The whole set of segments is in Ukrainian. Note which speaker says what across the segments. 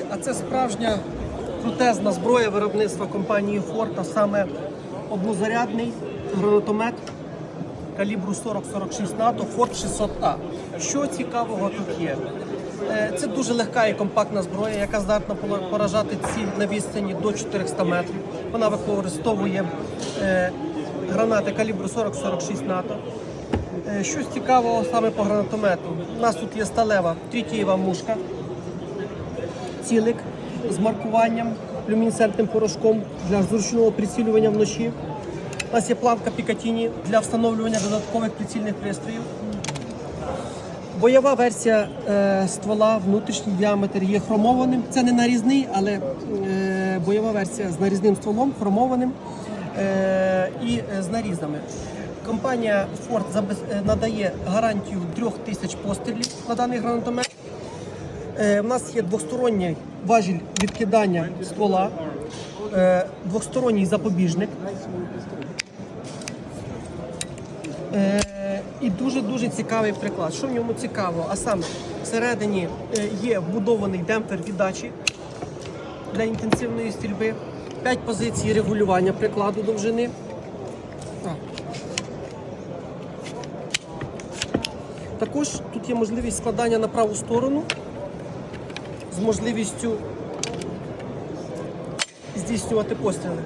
Speaker 1: Друзі, а це справжня крутезна зброя виробництва компанії Ford, а саме однозарядний гранатомет калібру 40-46 НАТО Ford 600A. Що цікавого тут є? Е, Це дуже легка і компактна зброя, яка здатна поражати ціль на відстані до 400 метрів. Вона використовує е, гранати калібру 40-46 НАТО. Е, Щось цікавого саме по гранатомету. У нас тут є сталева трітієва мушка, цілик з маркуванням люмінесцентним порошком для зручного прицілювання вночі. У нас є планка Пікатіні для встановлювання додаткових прицільних пристроїв. Бойова версія е, ствола, внутрішній діаметр є хромованим. Це не нарізний, але е, бойова версія з нарізним стволом, хромованим е, і е, з нарізами. Компанія Ford е, надає гарантію 3000 пострілів на даний гранатомет. Е, У нас є двосторонній важіль відкидання ствола, е, двосторонній запобіжник. Е, І дуже-дуже цікавий приклад. Що в ньому цікаво? А саме всередині е, є вбудований демпфер віддачі для інтенсивної стрільби, 5 позицій регулювання прикладу довжини. Також тут є можливість складання на праву сторону з можливістю здійснювати постріли.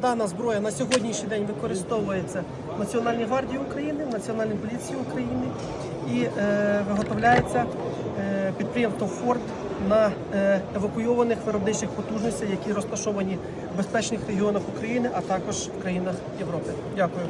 Speaker 1: Дана зброя на сьогоднішній день використовується в Національній гвардії України, в Національній поліції України і е, виготовляється е, підприємством Форд на е, евакуйованих виробничих потужностях, які розташовані в безпечних регіонах України, а також в країнах Європи. Дякую.